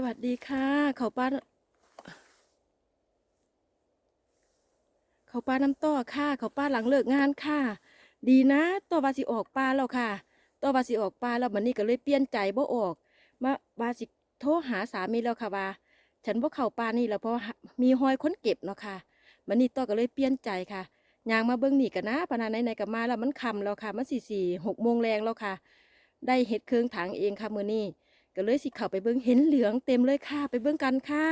สวัสดีค่ะ เขาป้าเขาป้าน้ำต้อค่ะ เขาป้าหลังเลิกงานค่ะ ดีนะต่อวาสิออกปลาแล้วค่ะต่อวาสิออกปลาแล้วมันนี่ก็เลยเปลี่ยนใจบ่ออก มาวาสิโทรหาสามีแล้วค่ะว่า ฉันบ่เข้าปลานี่แล้วเพราะมีหอยค้นเก็บเนาะค่ะมันนี่ต่อก็เลยเปลี่ยนใจค่ะยางมาเบิ่งนี่กันนะปานาไหนๆก็มาแล้วมันคำแล้วค่ะ มันสี่สี่หกโมงแรงแล้วค่ะ ได้เห็ดเครื่องถังเองค่ะมือนี้ ก็เลยสิเข้าไปเบิ่งเห็นเหลืองเต็มเลยค่ะ ไปเบิ่งกันค่ะ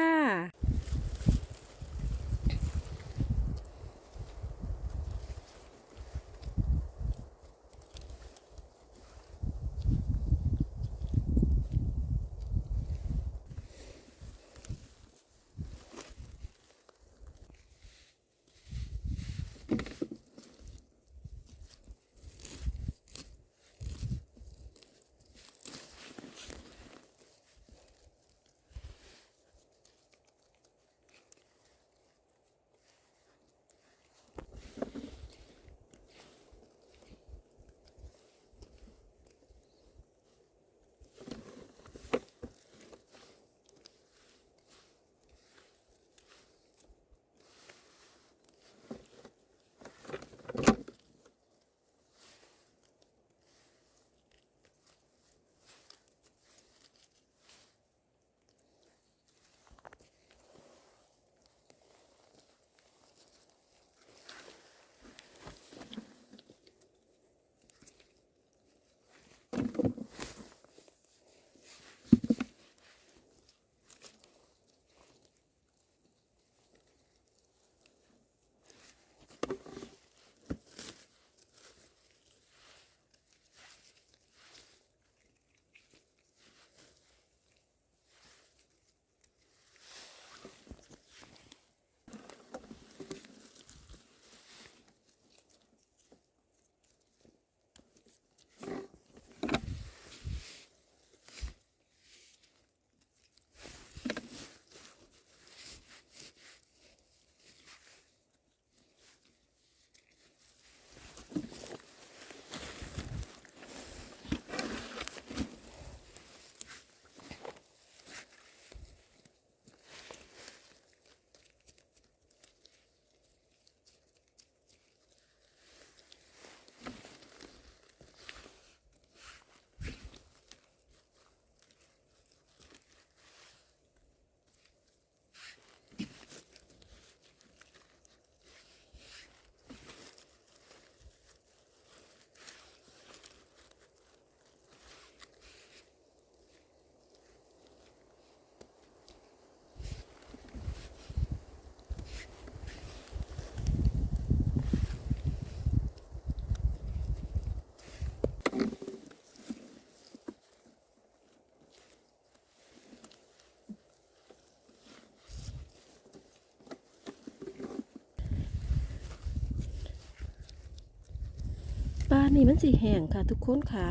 นี่มันสิแห้งค่ะ ทุกคนค่ะ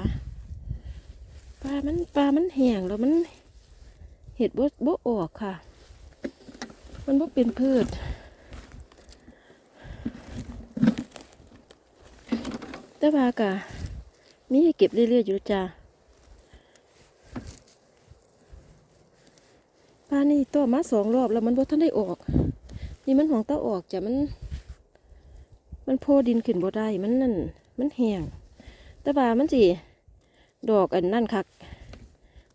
ปลามันปลามันแห้งแล้วมันเห็ดบ่บ่ออกค่ะ มันบ่เป็นพืช แต่ว่ากะมีให้เก็บเรื่อยๆอยู่จ้าปลานี่ตัวมาสองรอบแล้วมันบ่ทันได้ออก นี่มันของเต้าออกจ้ะมัน มันโพดินขึ้นบ่ได้มันนั่น มันแห้งแต่ว่ามันสิดอกอันนั่นคัก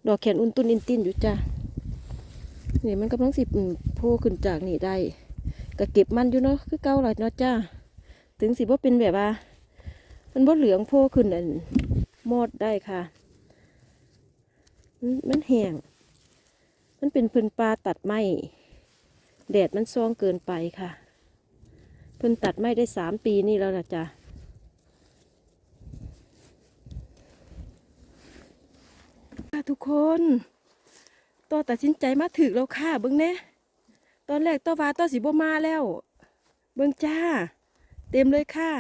ดอกแขนอุ่นตุนอินตินอยู่จ้ะนี่มันกำลังสิโผล่ขึ้นจากนี่ได้ก็เก็บมันอยู่เนาะคือเก่าเลยเนาะจ้าถึงสิบ่เป็นแบบว่า มันบ่เหลืองโผล่ขึ้นอันมอดได้ค่ะ มันแห้งมันเป็นเพิ่นปลาตัดไม้แดดมันซ่องเกินไปค่ะ เพิ่นตัดไม้ได้สามปีนี่แล้วล่ะจ้ะ ค่ะ ทุกคนตัวตัดสินใจมาถึกแล้วค่ะเบิ้งเน่ตอนแรกตัววาตัวสีบมาแล้ว เบิ้งจ้า เต็มเลยค่ะ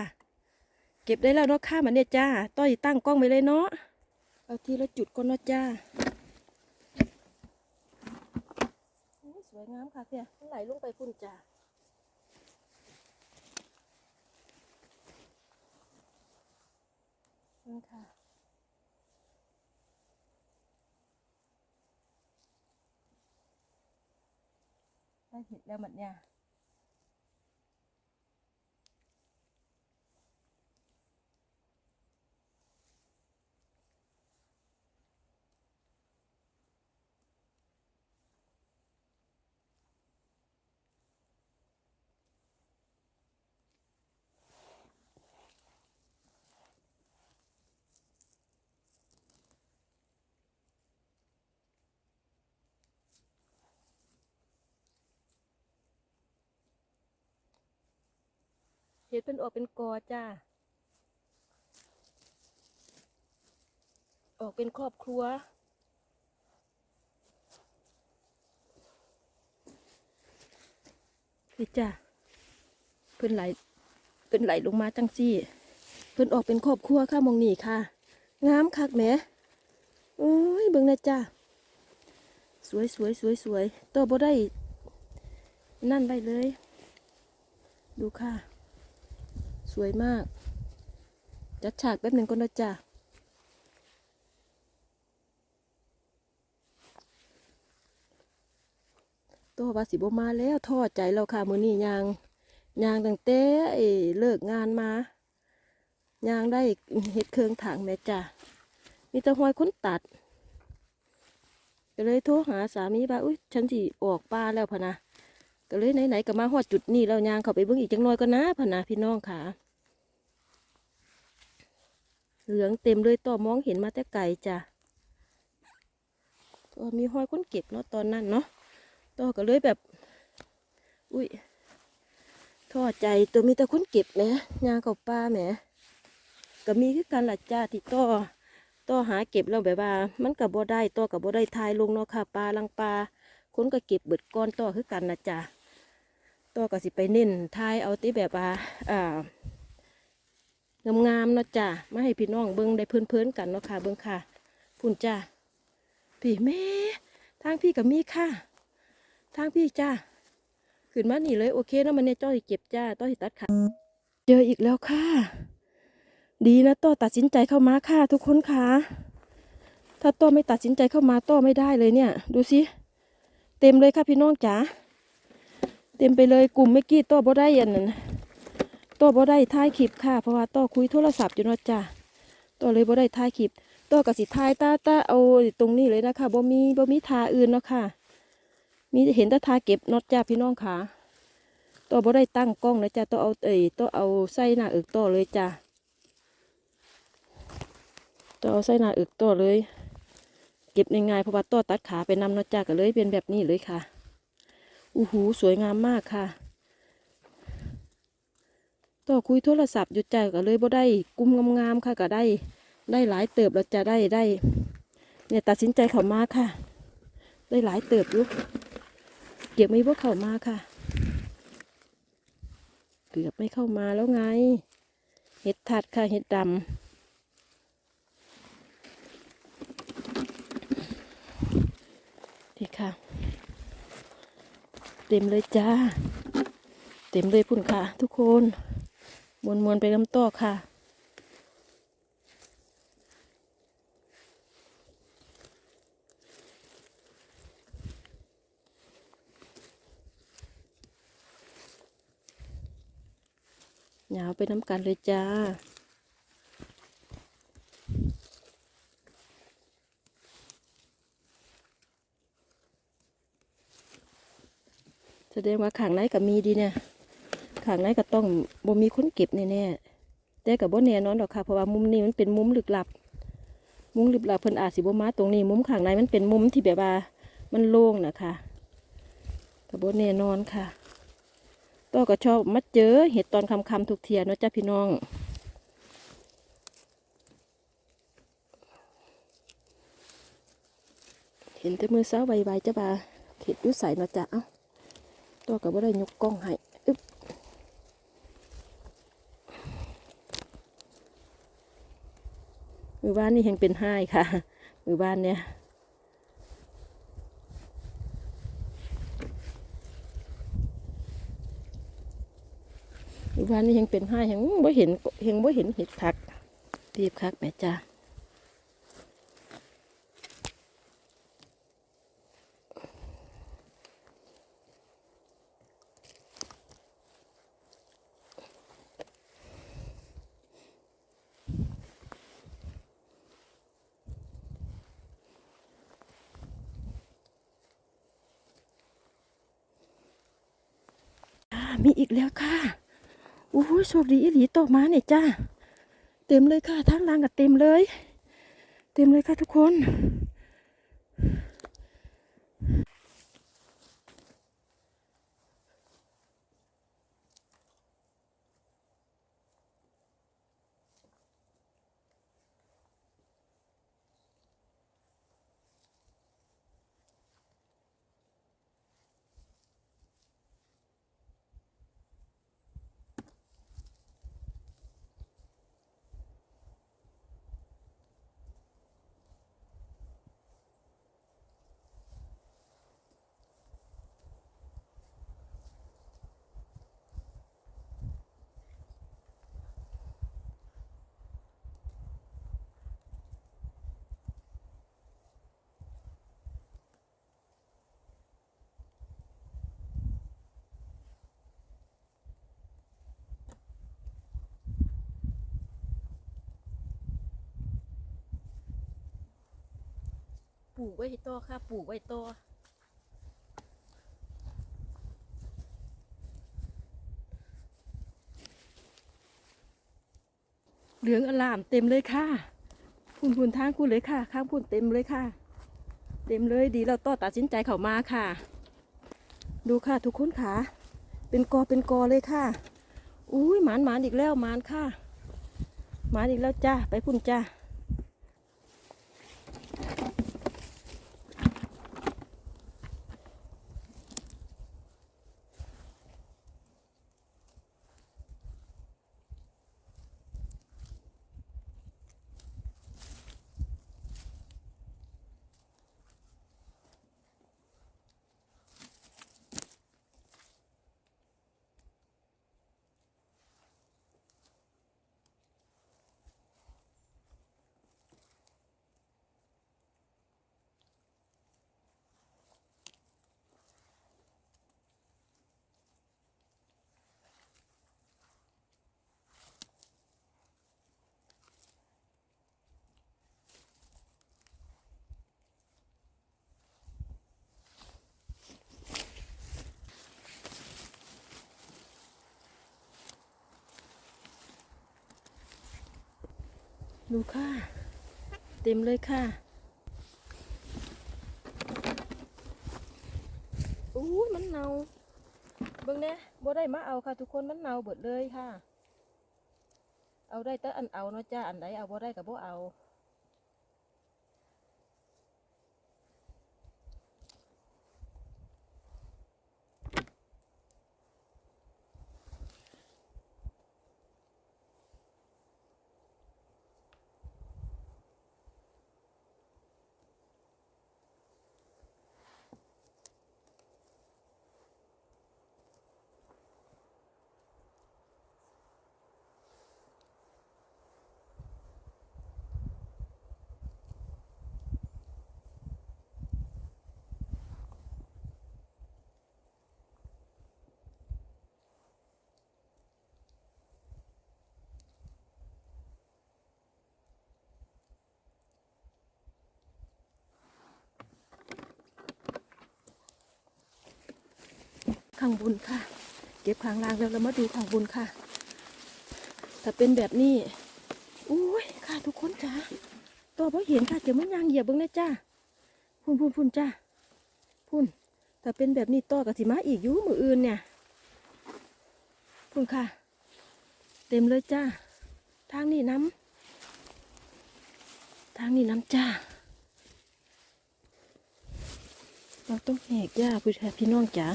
เก็บได้แล้วเนาะค่ะมันเนี่ยจ้าต้อยตั้งกล้องไว้เลยเนาะเอาทีละจุดก่อนเนาะจ้าสวยงามค่ะเนี่ยไหลลงไปพุ่นจ้านี่ค่ะ ได้เห็ เห็ดเป็นออกเป็นกอจ้า ออกเป็นครอบครัวพี่จ้าเพิ่นไหลเพิ่นไหลลงมาจังซี่ เพิ่นออกเป็นครอบครัวค่ะมองนี่ค่ะ งามคักแหมโอ้ยเบิ่งนะจ้าสวยสวยสวยสวยตัวบ่ได้นั่นไปเลย ดูค่ะ สวยมาก จัดฉากแป๊บหนึ่งก่อนะจ้าตัววาสิบมาแล้วทอดใจเราค่ะมือนี้ยางยางตั้งแต่ไอ้เลิกงานมายางได้เห็ดเครื่องถังแม่จ้ามีตะหอยค้นตัดก็เลยโทรหาสามีว่าอุ้ยฉันสิออกป่าแล้วพะนะก็เลยไหนๆก็มาฮอดจุดนี้แล้วยางเข้าไปเบิ่งอีกจังน้อยก็นะพะนะพี่น้องค่ะ เหลืองเต็มเลยต่อมองเห็นมาแต่ไกลจ้ะตัวมีห้อยคนเก็บเนาะตอนนั้นเนาะต่อก็เลยแบบ อุ้ยท้อใจตัวมีแต่คนเก็บแหมยางกับป้าแหมก็มีคือกันล่ะจ้าที่ต่อต่อหาเก็บแล้วแบบว่า มันกับบ่ได้ต่อกับบ่ได้ทายลงเนาะค่ะปลาลังปลาคนก็เก็บเบิดก้อนต่อคือกันนะจ้ะต่อก็สิไปเน้นทายเอาที่แบบว่าอ่า งามๆเนาะจ้ะมาให้พี่น้องเบิ้งได้เพื่อนๆกันเนาะค่ะ เบิ้งค่ะพุ่นจ้าพี่แม่ทางพี่กับมีค่ะ ทางพี่จ้าขึ้นมาหนีเลยโอเคนะมันเนี่ยจ้อยเก็บจ้าต้อยตัดขาเจออีกแล้วค่ะ ดีนะต้อตัดสินใจเข้ามาค่ะ ทุกคนค่ะ ถ้าต้อไม่ตัดสินใจเข้ามาต้อไม่ได้เลยเนี่ย ดูสิเต็มเลยค่ะพี่น้องจ๋าเต็มไปเลยกลุ่มเมื่อกี้ต้อบ่ได้ยันนั้น ตัวบ่ได้ถ่ายคลิปค่ะ เพราะว่าตัวคุยโทรศัพท์อยู่นะจ้ะตัวเลยบ่ได้ถ่ายคลิปตัวกับสิถ่ายตาตาเอาตรงนี้เลยนะคะบ่มีบ่มีทาอื่นเนาะค่ะ มีเห็นแต่ทาเก็บนาะจ้ะพี่น้องค่ะตัวบ่ได้ตั้งกล้องนะจ้ะตัวเอาเอ้ยตัวเอาใส่หน้าอึกตัวเลยจ้ะตัวเอาใส่หน้าอึกตัวเลยเก็บง่ายๆเพราะว่าตัวตัดขาไปนำนาะจ้ะก็เลยเป็นแบบนี้เลยค่ะอู้หูสวยงามมากค่ะ ต่อคุยโทรศัพท์อยู่จ้าก็เลยบ่ได้กุมงามๆค่ะก็ได้ ได้หลายเติบแล้วจะได้ได้ เนี่ยตัดสินใจเข้ามาค่ะ ได้หลายเติบอยู่เก็บไม่พวกเข้ามาค่ะ เกือบไม่เข้ามาแล้วไง เห็ดถัดค่ะเห็ดดำดีค่ะ เต็มเลยจ้า เต็มเลยพุ่นค่ะ ทุกคน วนมวนๆไปลำต่อค่ะยาวไปน้ำกันเลยจ้าแสดงว่าขางไหนกับมีดีเนี่ย ขางในก็ต้องบ่มีคนเก็บแน่ๆแต่กับบ่แน่นอนดอกค่ะเพราะว่ามุมนี้มันเป็นมุมลึกลับ มุมลึกลับเพิ่นอาจสิบ่มาตรงนี้ มุมข้างในมันเป็นมุมที่แบบว่ามันโล่งนะคะกับบ่แน่นอนค่ะต่อก็ชอบมาเจอเห็ดตอนคำๆทุกเทียเนะจ้าพี่น้องเห็นแต่มือเช้าใบๆจ้าบ่าเห็ดยุ่ใส่นะจ้ะเอ้าตัวก็บ่ได้ยกกล้องให้อึ๊บ มือบ้านนี่ยังเป็นห้ค่ะ มือบ้านเนี่ยมือบ้านนี่ยังเป็นห้ยังบ่เห็นยังบ่เห็นเห็ดคักรีบคักแม่จ้า มีอีกแล้วค่ะโอ้โหโชคดีอีหลีต่อมาเนี่ยจ้า เต็มเลยค่ะทั้งรางก็เต็มเลย เต็มเลยค่ะทุกคน ลูกไว้ต่อค่ะปลูกไว้ต่อเหลืองอลามเต็มเลยค่ะพุ่นพุ่นทางคุณเลยค่ะ ข้างพุ่นเต็มเลยค่ะ เต็มเลยดีเราต่อตัดสินใจเขามาค่ะ ดูค่ะทุกคนค่ะ เป็นกอเป็นกอเลยค่ะ อุ้ยหมานหมานอีกแล้วหมานค่ะหมานอีกแล้วจ้าไปพุ่นจ้า ดูค่ะ เต็มเลยค่ะอู้มันเนาเบิ่งเนี่ยบ่ได้มาเอาค่ะ ทุกคนมันเนาเบิดเลยค่ะ เอาได้แต่อันเอาเนาะจ้าอันไหนเอาบ่ได้กับบ่เอา ข้างบนค่ะ เก็บข้างล่างแล้วเรามาดูข้างบนค่ะ ถ้าเป็นแบบนี้อุ้ยค่ะทุกคนจ้าตัวพอเห็นค่ะเดี๋ยวมันยางเหยียบเบิ้งนะจ้าพุ่นพุ่นพุ่นจ้าพุ่นถ้าเป็นแบบนี้ต่อกับสิมาอีกอยู่มืออื่นเนี่ยพุ่นค่ะ เต็มเลยจ้าทางนี้น้ำทางนี้น้ำจ้าเราต้องแหกหญ้าผู้ชายพี่น้องจ๋า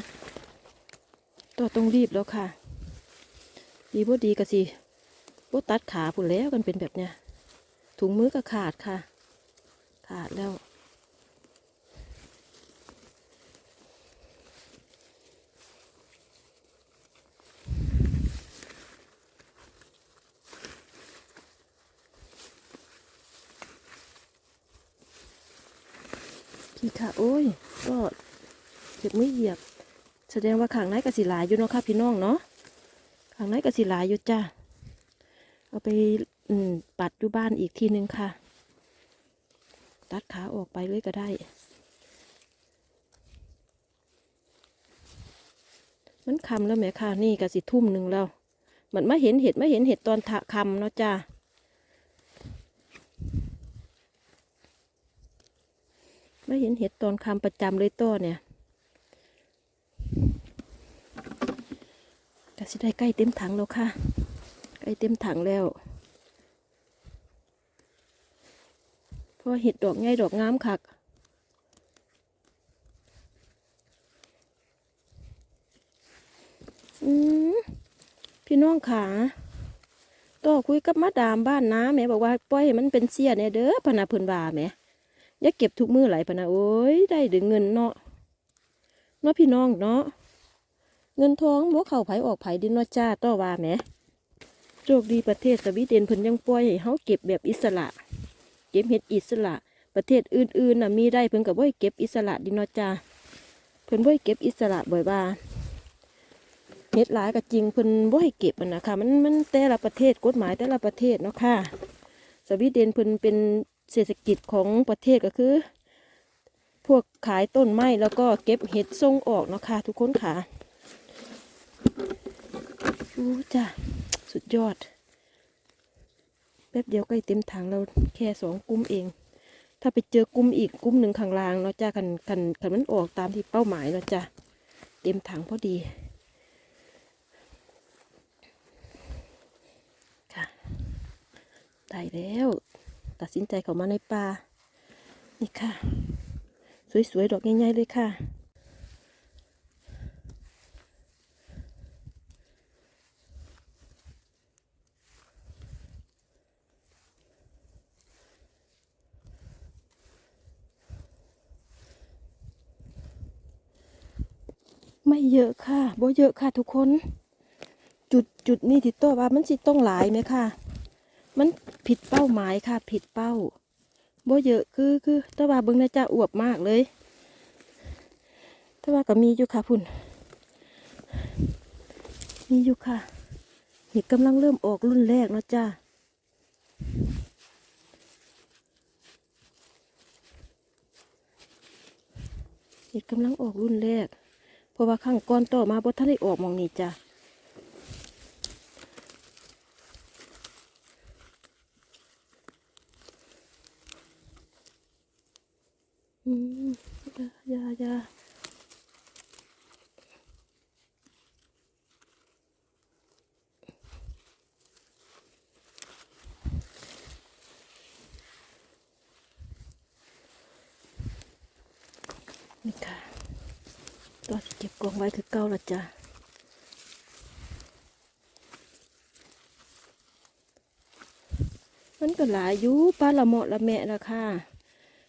ต่อต้องรีบแล้วค่ะ ดีบ่ดีกะสิบ่ตัดขาผุนแล้วกันเป็นแบบเนี้ย ถุงมือก็ขาดค่ะ ขาดแล้ว พี่ค่ะ โอ้ย ก็เจ็บไมือเหยียบ แสดงว่าขางในกระสิหลายอยู่เนาะค่ะพี่น้องเนาะขางในกระสิหลายอยู่จ้าเอาไปอืมปัดอยู่บ้านอีกทีนึงค่ะ ตัดขาออกไปเลยก็ได้มันคำแล้วแหม่ค่ะ นี่ก็สิทุ่มหนึ่งแล้วเหมือนมาเห็นเห็ดมาเห็นเห็ดตอนทะคำเนาะจ้าไม่เห็นเห็ดตอนคำประจำเลยต้อเนี่ย ก็สิได้ใกล้เต็มถังแล้วค่ะ ใกล้เต็มถังแล้วเพราะเห็ดดอกง่ายดอกงามคักอืมพี่น้องขาต่อคุยกับมาดามบ้านนะแม่บอกว่าปล่อยให้มันเป็นเสียเนี่ยเด้อพนาเพิ่นว่าแม่อย่าเก็บทุกมือไหลพนาโอ้ยได้ดึงเงินเนาะเนาะพี่น้องเนาะ เงินทองบ่เข้าไผออกไผดินเนาจ้าต่อว่าแหม่โชคดีประเทศสวีเดนเพิ่นยังปล่อยให้เฮาเก็บแบบอิสระ เก็บเฮ็ดอิสระ ประเทศอื่นๆน่ะมีได้เพิ่นก็บ่ให้เก็บอิสระดิเนาจ้าเพิ่นบ่ให้เก็บอิสระบ่อยว่าเฮ็ดหลายก็จริงเพิ่นบ่ให้เก็บนนะคะมันมันแต่ละประเทศกฎหมายแต่ละประเทศเนาะค่ะสวีเดนเพิ่นเป็นเศรษฐกิจของประเทศก็คือ พวกขายต้นไม้แล้วก็เก็บเห็ดส่งออกเนาะค่ะทุกคนค่ะ อู้จ้ะ สุดยอด แป๊บเดียวใกล้เต็มถังเราแค่สองกุ้มเอง ถ้าไปเจอกุ้มอีกกุ้มหนึ่งข้างล่างเนาะจ้ะคันคันคันมันออกตามที่เป้าหมายเนาะจ้ะ เต็มถังพอดีค่ะได้แล้ว ตัดสินใจเข้ามาในป่านี่ค่ะ สวยๆ ดอกง่ายๆเลยค่ะ ไม่เยอะค่ะบ่เยอะค่ะทุกคน จุดจุดนี้ที่ตัวว่ามันสิต้องหลายไหมค่ะ มันผิดเป้าหมายค่ะ ผิดเป้าบ่เยอะคือคือต่ว่าเบิ่งนะจ้าอวบมากเลยต่ว่าก็มีอยู่ค่ะพุ่นมีอยู่ค่ะเห็ดกำลังเริ่มออกรุ่นแรกนะจ้าเห็ดกำลังออกรุ่นแรก เพราะว่าข้างก้อนโตมาบ่ทันได้ออกมองนี่จ้ะอืมอยาอยานี่ค่ะก็เก็บกอง ไว้คือเก่าละจ้ะมันก็หลายอยู่ป้าละเมาะละแม่ละค่ะ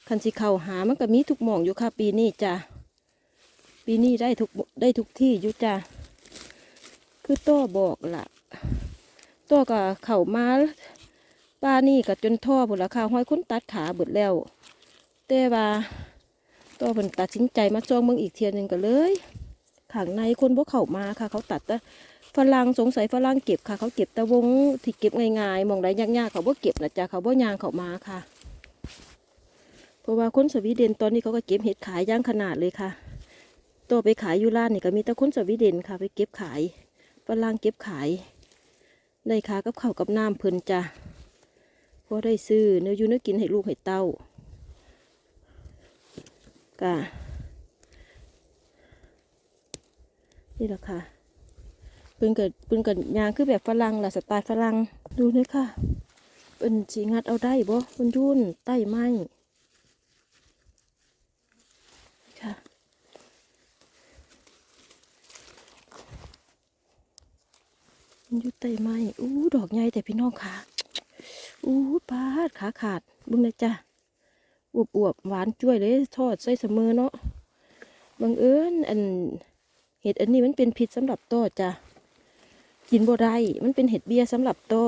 คันสิเข้าหามันก็มีทุกหม่องอยู่ค่ะ ปีนี้จ้ะปีนี้ได้ทุกได้ทุกที่อยู่จ้ะคือต้อบอกละต้อก็เข้ามาป้านี่ก็จนท่อผลราคาห้อยค้นตัดขาเบิดแล้ว แต่ว่าต้อเพิ่นตัดสินใจมาจองเมืองอีกเทียนหนึ่งก็เลย ข้างในคนบ่เข้ามาค่ะ เขาตัดแต่ฝรั่งสงสัยฝรั่งเก็บค่ะ เขาเก็บแต่วงที่เก็บง่ายๆมองใดยากๆเขาบ่เก็บนะจ๊ะเขาบ่ยางเข้ามาค่ะ เพราะว่าคนสวีเดนตอนนี้เขาก็เก็บเห็ดขายย่างขนาดเลยค่ะ ตัวไปขายยูร้านนี่ก็มีแต่คนสวีเดนค่ะ ไปเก็บขายฝรั่งเก็บขายได้ค่ะกับข้าวกับน้ำเพิ่นจ้ะพอได้ซื้อเนื้ออยูเนื้อกินให้ลูกให้เต้ากะ นี่แหละค่ะเพิ่นเกิดเพิ่นเกิดยางคือแบบฝรั่งล่ะสไตล์ฝรั่งดูนี่ค่ะเป็นสีงัดเอาได้บ่มันยุ่นใต้ไม้ค่ะมันอยู่ใต้ไม้อู้ดอกใหญ่แต่พี่น้องค่ะอู้ปาดขาขาดบึงเลยจ้ะอวบอวบหวานจ้วยเลยทอดใส่เสมอเนาะบังเอิญอัน เห็ดอันนี้มันเป็นพิษสำหรับโต้จ้ะกินบ่ได้มันเป็นเห็ดเบียร์สำหรับโต้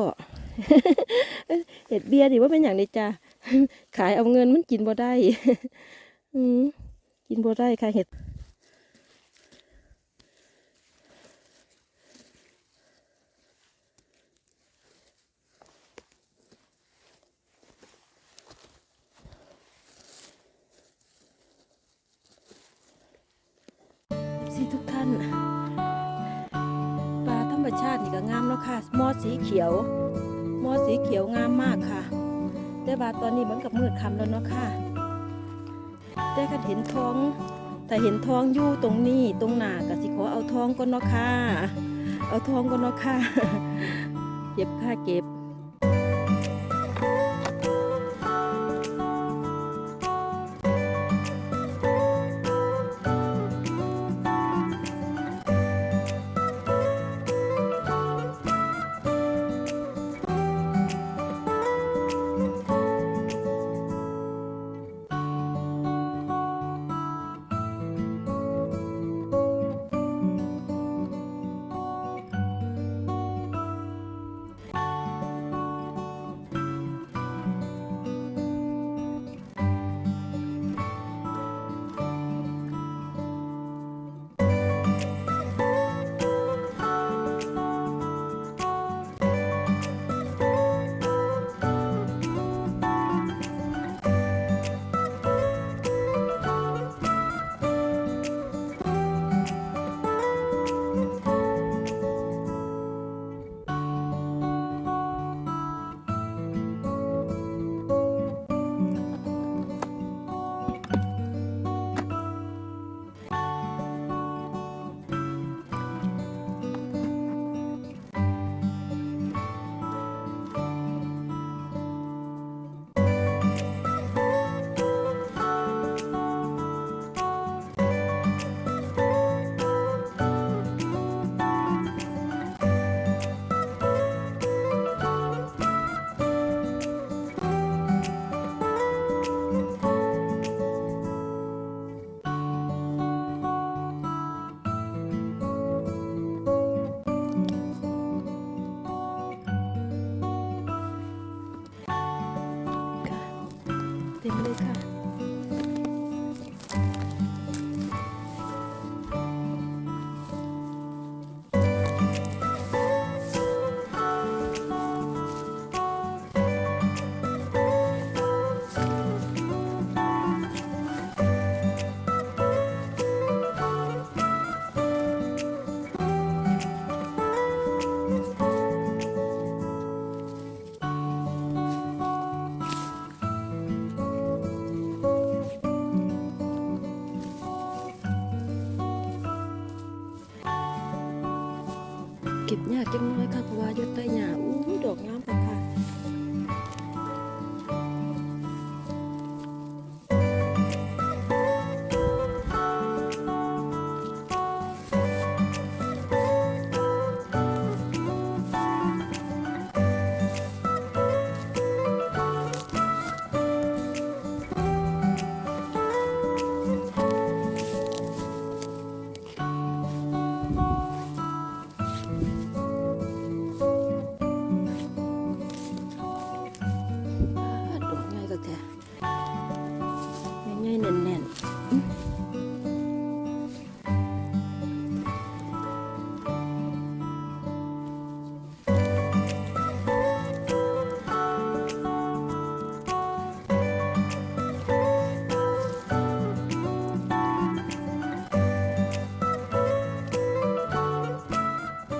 เห็ดเบียดิว่าเป็นอย่างนี้จ้ะขายเอาเงินมันกินบ่ได้อืกินบ่ได้ค่ะเห็ด ทุกท่านชาตินี่ก็งามเนาะค่ะ มอสีเขียว มอสีเขียวงามมากค่ะ แต่ว่าตอนนี้มันกับมืดค่ำแล้วเนาะค่ะ แต่ก็เห็นท้อง แต่เห็นท้องอยู่ตรงนี้ตรงหน้าก็สิขอเอาท้องก่อนเนาะค่ะ เอาท้องก่อนเนาะค่ะ เก็บค่าเก็บ เก็บยากจัง